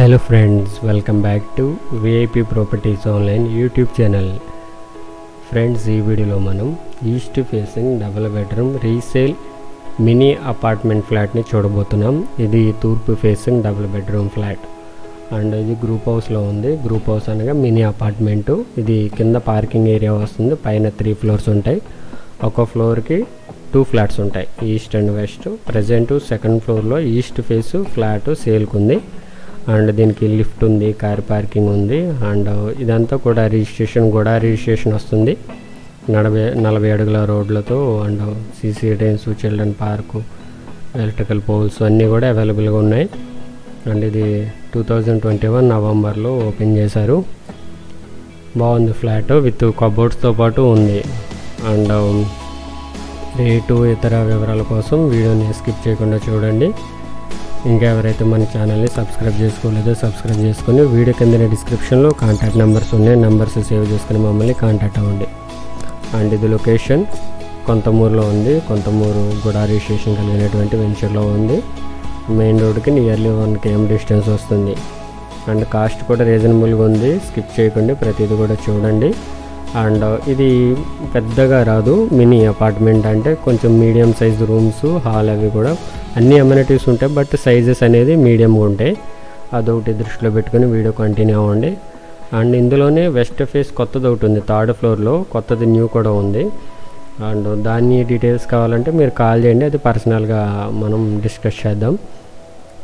Hello friends welcome back to VIP properties online YouTube channel. Friends ఈ వీడియోలో మనం east facing double bedroom resale mini apartment ఫ్లాట్ని చూడబోతున్నాం. ఇది తూర్పు facing double bedroom flat. And ఇది group హౌస్లో ఉంది. గ్రూప్ హౌస్ అనగా మినీ అపార్ట్మెంటు. ఇది కింద పార్కింగ్ ఏరియా వస్తుంది. పైన త్రీ ఫ్లోర్స్ ఉంటాయి. ఒక ఫ్లోర్కి టూ ఫ్లాట్స్ ఉంటాయి. East and west. Present second ఫ్లోర్లో ఈస్ట్ ఫేస్ ఫ్లాట్ సేల్కుంది. అండ్ దీనికి లిఫ్ట్ ఉంది కార్ పార్కింగ్ ఉంది అండ్ ఇదంతా కూడా రిజిస్ట్రేషన్ కూడా రిజిస్ట్రేషన్ వస్తుంది. నలభై నలభై అడుగుల రోడ్లతో and CC drains children park electrical poles అన్నీ కూడా అవైలబుల్గా ఉన్నాయి. అండ్ ఇది టూ థౌజండ్ ట్వంటీ వన్ నవంబర్లో ఓపెన్ చేశారు. బాగుంది ఫ్లాట్ విత్ కబోర్డ్స్తో పాటు ఉంది. అండ్ రేటు ఇతర వివరాల కోసం వీడియోని స్కిప్ చేయకుండా చూడండి. ఇంకా ఎవరైతే మన ఛానల్ని సబ్స్క్రైబ్ చేసుకోలేదో సబ్స్క్రైబ్ చేసుకొని వీడియో కింద డిస్క్రిప్షన్లో కాంటాక్ట్ నెంబర్స్ ఉన్నాయి. నెంబర్స్ సేవ్ చేసుకుని మమ్మల్ని కాంటాక్ట్ అవ్వండి. అండ్ ఇది లొకేషన్ కొంతమూరులో ఉంది. కొంతమూరు గుడారి స్టేషన్ కలిగినటువంటి వెంచర్లో ఉంది. మెయిన్ రోడ్కి నియర్లీ వన్ కేఎం డిస్టెన్స్ వస్తుంది. అండ్ కాస్ట్ కూడా రీజనబుల్గా ఉంది. స్కిప్ చేయకండి. ప్రతిదీ కూడా చూడండి. అండ్ ఇది పెద్దగా రాదు మినీ అపార్ట్మెంట్ అంటే కొంచెం మీడియం సైజ్ రూమ్స్ హాల్ అవి కూడా. అన్ని అమ్యూనిటీస్ ఉంటాయి బట్ సైజెస్ అనేది మీడియంగా ఉంటాయి. అదొకటి దృష్టిలో పెట్టుకుని వీడియో కంటిన్యూ అవ్వండి. అండ్ ఇందులోనే వెస్ట్ ఫేస్ కొత్తది ఒకటి ఉంది థర్డ్ ఫ్లోర్లో. కొత్తది న్యూ కూడా ఉంది. అండ్ దాన్ని డీటెయిల్స్ కావాలంటే మీరు కాల్ చేయండి అది పర్సనల్గా మనం డిస్కస్ చేద్దాం.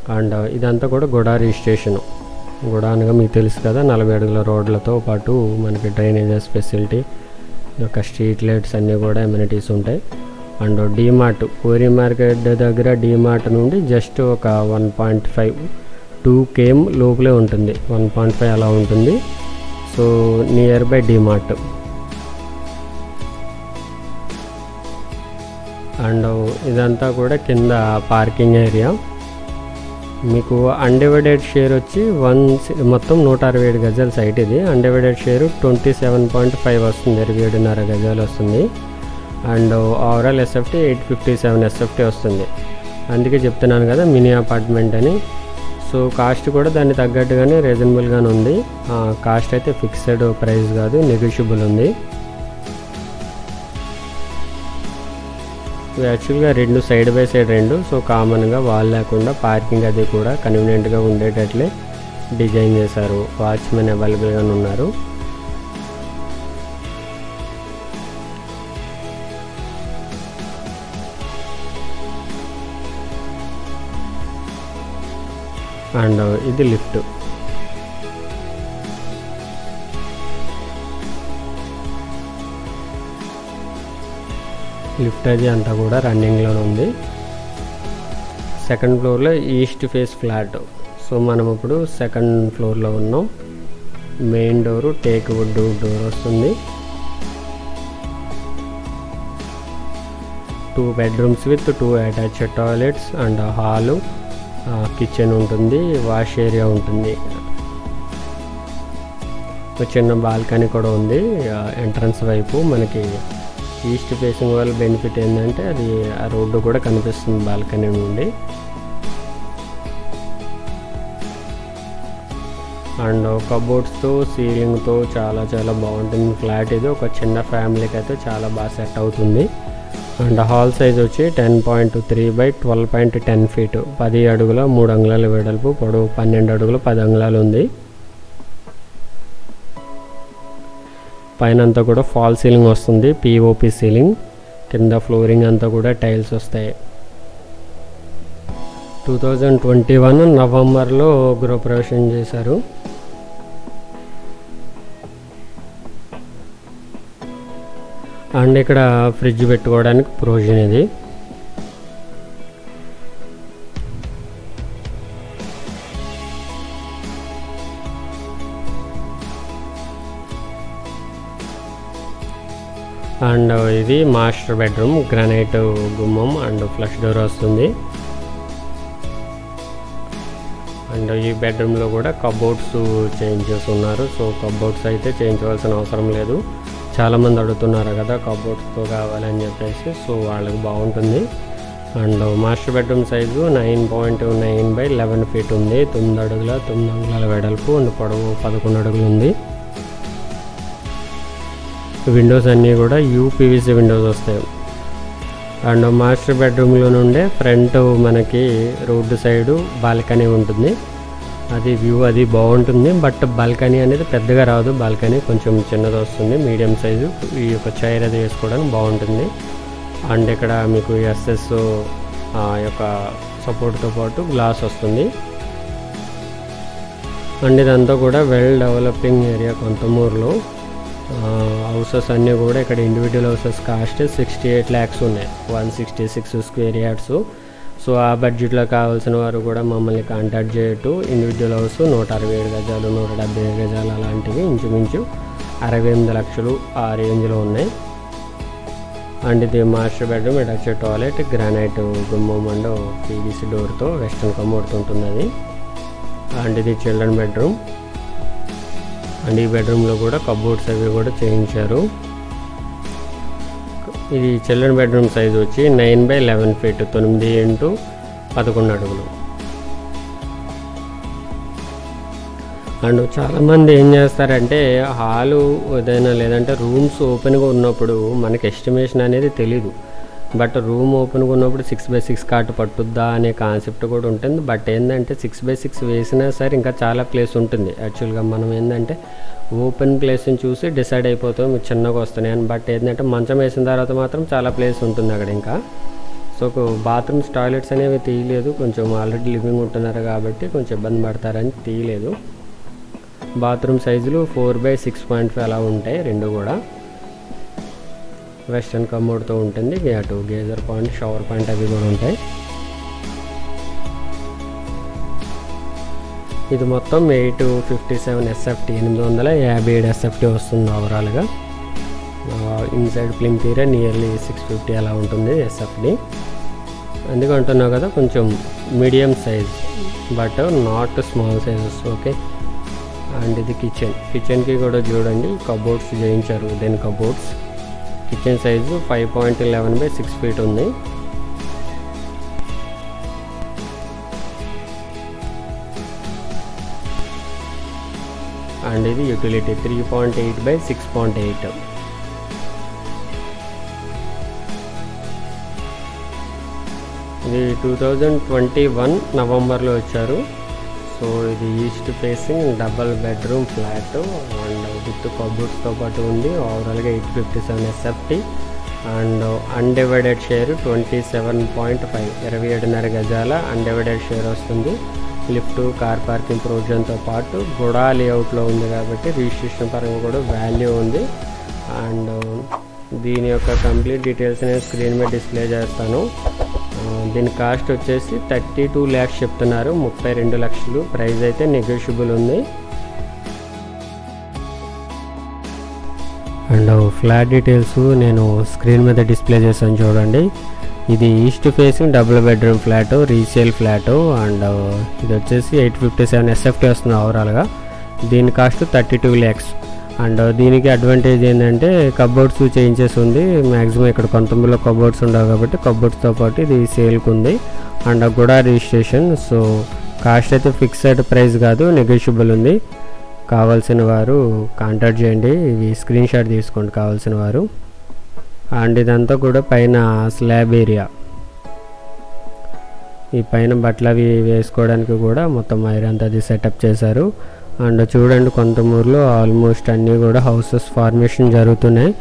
అండ్ ఇదంతా కూడా గుడా రిజిస్ట్రేషన్. కూడా అనగా మీకు తెలుసు కదా నలభై అడుగుల రోడ్లతో పాటు మనకి డ్రైనేజెస్ ఫెసిలిటీ యొక్క స్ట్రీట్ లైట్స్ అన్నీ కూడా ఎమ్యూనిటీస్ ఉంటాయి. అండ్ డీమార్ట్ కోరి మార్కెట్ దగ్గర డీమార్ట్ నుండి జస్ట్ ఒక one point five two KM లోపలే ఉంటుంది. వన్ పాయింట్ ఫైవ్ అలా ఉంటుంది. So nearby DMart. అండ్ ఇదంతా కూడా కింద పార్కింగ్ ఏరియా. మీకు అన్డివైడెడ్ షేర్ వచ్చి వన్ మొత్తం నూట అరవై ఏడు గజాల సైట్ ఇది. Undivided share twenty seven point five వస్తుంది. ఇరవై ఏడున్నర గజాలు వస్తుంది. And overall SFT eight fifty seven SFT వస్తుంది. అందుకే చెప్తున్నాను కదా మినీ అపార్ట్మెంట్ అని. సో కాస్ట్ కూడా దాన్ని తగ్గట్టుగానే రీజనబుల్గానే ఉంది. కాస్ట్ అయితే ఫిక్స్డ్ ప్రైస్ కాదు నెగోషియబుల్ ఉంది. యాక్చువల్గా రెండు సైడ్ బై సైడ్ రెండు. సో కామన్గా వాల్ లేకుండా పార్కింగ్ అది కూడా కన్వీనియంట్గా ఉండేటట్లే డిజైన్ చేశారు. వాచ్మెన్ అవైలబుల్గా ఉన్నారు. అండ్ uh, ఇది లిఫ్ట్ లిఫ్ట్ అది అంతా కూడా రన్నింగ్లో ఉంది. సెకండ్ ఫ్లోర్లో ఈస్ట్ ఫేస్ ఫ్లాట్. సో మనం ఇప్పుడు సెకండ్ ఫ్లోర్లో ఉన్నాం. Main door teak wood door వస్తుంది. Two bedrooms with two attached toilets and hall. Kitchen ఉంటుంది వాష్ ఏరియా ఉంటుంది. ఒక చిన్న బాల్కనీ కూడా ఉంది ఎంట్రన్స్ వైపు మనకి ఈస్ట్ ఫేసింగ్ వల్ల బెనిఫిట్ ఏంటంటే అది ఆ రోడ్డు కూడా కనిపిస్తుంది బాల్కనీ నుండి. అండ్ కబోర్డ్స్తో సీలింగ్తో చాలా చాలా బాగుంటుంది. ఫ్లాట్ ఇది ఒక చిన్న ఫ్యామిలీకి అయితే చాలా బాగా సెట్ అవుతుంది. అండ్ హాల్ సైజ్ వచ్చి ten point three by twelve point ten feet. పది అడుగుల మూడు అంగుళాల వెడల్పు పొడవు పన్నెండు అడుగులు పది అంగుళాలు ఉంది. పైన అంతా కూడా ఫాల్ సీలింగ్ వస్తుంది పిఓపి సీలింగ్. కింద ఫ్లోరింగ్ అంతా కూడా టైల్స్ వస్తాయి. టూ థౌజండ్ ట్వంటీ వన్ నవంబర్లో గృహప్రవేశం చేశారు. అండ్ ఇక్కడ ఫ్రిడ్జ్ పెట్టుకోవడానికి ప్రొవిజన్ ఇది. అండ్ ఇది మాస్టర్ బెడ్రూమ్ గ్రానైట్ గుమ్మం అండ్ ఫ్లష్ డోర్ వస్తుంది. అండ్ ఈ బెడ్రూమ్లో కూడా కబోర్డ్స్ చేంజ్ చేస్తున్నారు సో కబోర్డ్స్ అయితే చేయించవలసిన అవసరం లేదు. చాలామంది అడుగుతున్నారు కదా కబోర్డ్స్తో కావాలని చెప్పేసి. సో వాళ్ళకి బాగుంటుంది. And master bedroom size nine point nine by eleven feet ఉంది. తొమ్మిది అడుగుల తొమ్మిది అంగుళాల వెడల్పు అండ్ పొడవు పదకొండు అడుగులు ఉంది. విండోస్ అన్నీ కూడా యూపీవీసీ విండోస్ వస్తాయి. అండ్ మాస్టర్ బెడ్రూమ్లో నుండే ఫ్రంట్ మనకి రోడ్డు సైడు బాల్కనీ ఉంటుంది. అది వ్యూ అది బాగుంటుంది బట్ బాల్కనీ అనేది పెద్దగా రాదు. బాల్కనీ కొంచెం చిన్నది వస్తుంది. Medium size. ఈ యొక్క చైర్ అది వేసుకోవడానికి బాగుంటుంది. అండ్ ఇక్కడ మీకు ఎస్ఎస్ యొక్క సపోర్ట్తో పాటు గ్లాస్ వస్తుంది. అండ్ ఇదంతా కూడా వెల్ డెవలపింగ్ ఏరియా కొంతమూరులో. హౌసెస్ అన్నీ కూడా ఇక్కడ individual houses cost sixty eight lakhs ఉన్నాయి. One sixty six square yards so ఆ బడ్జెట్లో కావాల్సిన వారు కూడా మమ్మల్ని కాంటాక్ట్ చేయటం ఇండివిజువల్ హౌస్ నూట అరవై ఏడు గజాలు నూట డెబ్బై ఏడు గజాలు అలాంటివి ఇంచుమించు అరవై ఎనిమిది లక్షలు ఆ రేంజ్లో ఉన్నాయి. అండ్ ఇది మాస్టర్ బెడ్రూమ్ ఇటు వచ్చే టాయిలెట్ గ్రానైట్ గుమ్మం అండ్ పీవీసీ డోర్తో వెస్ట్రన్ కమ్ ఉంటుంది అది అండ్ ఇది చిల్డ్రన్ బెడ్రూమ్ అండ్ ఈ బెడ్రూమ్లో కూడా కబోర్డ్స్ అవి కూడా చేయించారు. ఇది చిల్డ్రన్ బెడ్రూమ్ సైజ్ వచ్చి నైన్ బై లెవెన్ ఫీట్ తొమ్మిది ఇంటూ పదకొండు అడుగులు. అండ్ చాలామంది ఏం చేస్తారంటే హాలు ఏదైనా లేదంటే రూమ్స్ ఓపెన్గా ఉన్నప్పుడు మనకి ఎస్టిమేషన్ అనేది తెలీదు. బట్ రూమ్ ఓపెన్గా ఉన్నప్పుడు సిక్స్ బై సిక్స్ కార్ట్ పట్టుద్దా అనే కాన్సెప్ట్ కూడా ఉంటుంది. బట్ ఏంటంటే సిక్స్ బై సిక్స్ వేసినా సరే ఇంకా చాలా ప్లేస్ ఉంటుంది. యాక్చువల్గా మనం ఏంటంటే ఓపెన్ ప్లేస్ని చూసి డిసైడ్ అయిపోతాం చిన్నగా వస్తున్నాయి అని. బట్ ఏంటంటే మంచం వేసిన తర్వాత మాత్రం చాలా ప్లేస్ ఉంటుంది అక్కడ ఇంకా. సో బాత్రూమ్స్ టాయిలెట్స్ అనేవి తీయలేదు. కొంచెం ఆల్రెడీ లివింగ్ ఉంటున్నారు కాబట్టి కొంచెం ఇబ్బంది పడతారని తీయలేదు. బాత్రూమ్ సైజులు four by six point five అలా ఉంటాయి రెండు కూడా. వెస్ట్రన్ కమోడ్తో ఉంటుంది. అటు గేజర్ పాయింట్ షవర్ పాయింట్ అవి కూడా ఉంటాయి. ఇది మొత్తం ఎయిట్ ఫిఫ్టీ సెవెన్ ఎస్ఎఫ్టీ ఎనిమిది వందల యాభై ఏడు ఎస్ఎఫ్టీ వస్తుంది ఓవరాల్గా. ఇన్సైడ్ ప్లిమ్ తీరే నియర్లీ సిక్స్ ఫిఫ్టీ అలా ఉంటుంది ఎస్ఎఫ్డి అందుకు అంటున్నావు కదా కొంచెం medium size but not small sizes okay? And ఇది కిచెన్. కిచెన్కి కూడా చూడండి కబోర్డ్స్ చేయించారు then cupboards. Kitchen size five point eleven by six feet ఉంది. అండ్ ఇది utility three point eight by six point eight. ఇది టూ థౌజండ్ ట్వంటీ వన్ నవంబర్లో వచ్చారు. సో ఇది east facing double bedroom flat and with కబోర్డ్స్తో పాటు ఉంది. ఓవరాల్గా eight fifty seven SFT and undivided share twenty seven point five ఇరవై ఏడున్నర గజాల అన్డివైడెడ్ షేర్ వస్తుంది. లిఫ్ట్ కార్ పార్కింగ్ ప్రొవిజన్తో పాటు గుడా లేఅవుట్లో ఉంది కాబట్టి రిజిస్ట్రేషన్ పరంగా కూడా వాల్యూ ఉంది. అండ్ దీని యొక్క కంప్లీట్ డీటెయిల్స్ నేను స్క్రీన్ మీద డిస్ప్లే చేస్తాను. దీని కాస్ట్ వచ్చేసి థర్టీ టూ ల్యాక్స్ చెప్తున్నారు. ముప్పై రెండు లక్షలు. ప్రైస్ అయితే నెగోషియబుల్ ఉంది. అండ్ ఫ్లాట్ డీటెయిల్స్ నేను స్క్రీన్ మీద డిస్ప్లే చేశాను చూడండి. ఇది east facing double bedroom flat resale flat and ఇది వచ్చేసి ఎయిట్ ఫిఫ్టీ సెవెన్ ఎస్ఎఫ్టీ వస్తుంది ఓవరాల్గా దీని cost thirty two lakhs and దీనికి అడ్వాంటేజ్ ఏంటంటే కబోర్డ్స్ చేంజెస్ ఉంది. మ్యాక్సిమం ఇక్కడ కొంతమందిలో కబోర్డ్స్ ఉండవు కాబట్టి కబోర్డ్స్తో పాటు ఇది సేల్కి ఉంది. అండ్ కూడా రిజిస్ట్రేషన్ సో కాస్ట్ అయితే ఫిక్స్డ్ ప్రైస్ కాదు నెగోషియబుల్ ఉంది. కావాల్సిన వారు కాంటాక్ట్ చేయండి. ఇవి స్క్రీన్ షాట్ తీసుకోండి కావాల్సిన వారు అండ్ ఇదంతా కూడా పైన స్లాబ్ ఏరియా. ఈ పైన బట్టలు అవి వేసుకోవడానికి కూడా మొత్తం ఐరన్ అది సెటప్ చేశారు. అండ్ చూడండి కొంతమూరులో ఆల్మోస్ట్ అన్నీ కూడా హౌసెస్ ఫార్మేషన్ జరుగుతున్నాయి.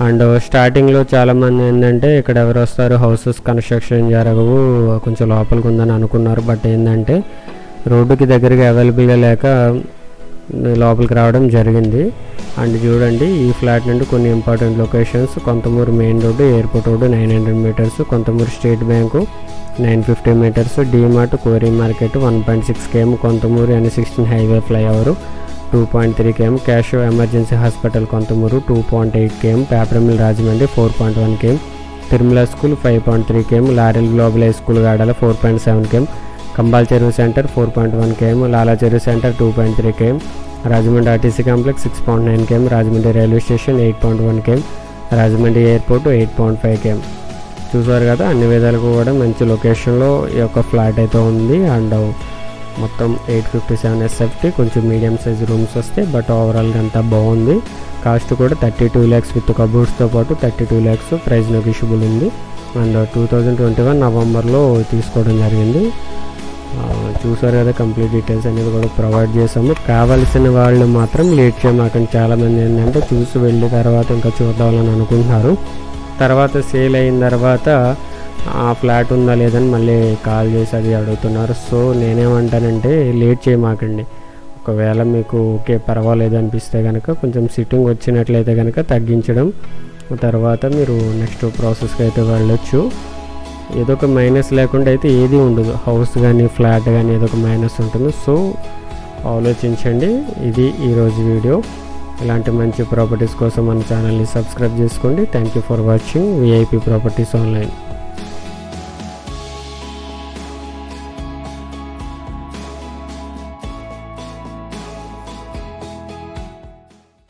అండ్ స్టార్టింగ్లో చాలామంది ఏంటంటే ఇక్కడ ఎవరు వస్తారు హౌసెస్ కన్స్ట్రక్షన్ జరగవు కొంచెం లోపలికి ఉందని అనుకున్నారు. బట్ ఏంటంటే రోడ్డుకి దగ్గరగా అవైలబుల్గా లేక లోపలికి రావడం జరిగింది. అండ్ చూడండి ఈ ఫ్లాట్ నుండి కొన్ని important locations Konthamuru main road airport road nine hundred metres Konthamuru state bank nine fifty metres DMart కోరి market one point six KM Konthamuru N sixteen highway flyover two point three KM cash emergency hospital Konthamuru two point eight KM paper mill Rajahmundry four point one KM Tirumala school five point three KM Laurel global high school Gadala four point seven KM Kambala Cheruvu centre four point one KM Lala Cheruvu centre two point three KM Rajahmundry RTC complex six point nine KM Rajahmundry railway station eight point one KM Rajahmundry airport eight point five KM. చూసారు కదా అన్ని విధాలుగా కూడా మంచి లొకేషన్లో ఈ యొక్క flat అయితే ఉంది. అండ్ మొత్తం ఎయిట్ ఫిఫ్టీ సెవెన్ ఎస్ఎఫ్టీ కొంచెం మీడియం సైజ్ రూమ్స్ వస్తాయి బట్ ఓవరాల్గా అంతా బాగుంది. కాస్ట్ కూడా థర్టీ టూ ల్యాక్స్ విత్ కబోర్డ్స్తో పాటు thirty two lakhs price negotiable ఉంది. And two thousand twenty one నవంబర్లో తీసుకోవడం జరిగింది. చూసారు కదా కంప్లీట్ డీటెయిల్స్ అనేది కూడా ప్రొవైడ్ చేసాము కావాల్సిన వాళ్ళు మాత్రం లేట్ చేయమాకండి చాలామంది ఏంటంటే చూసి వెళ్ళిన తర్వాత ఇంకా చూద్దామని అనుకుంటున్నారు. తర్వాత సేల్ అయిన తర్వాత ఆ ఫ్లాట్ ఉందా లేదని మళ్ళీ కాల్ చేసి అది అడుగుతున్నారు. సో నేనేమంటానంటే లేట్ చేయమాకండి. ఒకవేళ మీకు ఓకే పర్వాలేదు అనిపిస్తే కనుక కొంచెం సిట్టింగ్ వచ్చినట్లయితే కనుక తగ్గించడం. తర్వాత మీరు నెక్స్ట్ ప్రాసెస్కి అయితే వెళ్ళొచ్చు. ఏదో ఒక మైనస్ లేకుండా అయితే ఏది ఉండదు. హౌస్ కానీ ఫ్లాట్ కానీ ఏదో ఒక మైనస్ ఉంటుంది. సో ఆలోచించండి. ఇది ఈరోజు వీడియో ఇలాంటి మంచి ప్రాపర్టీస్ కోసం మన ఛానల్ని సబ్స్క్రైబ్ చేసుకోండి. Thank you for watching VIP properties online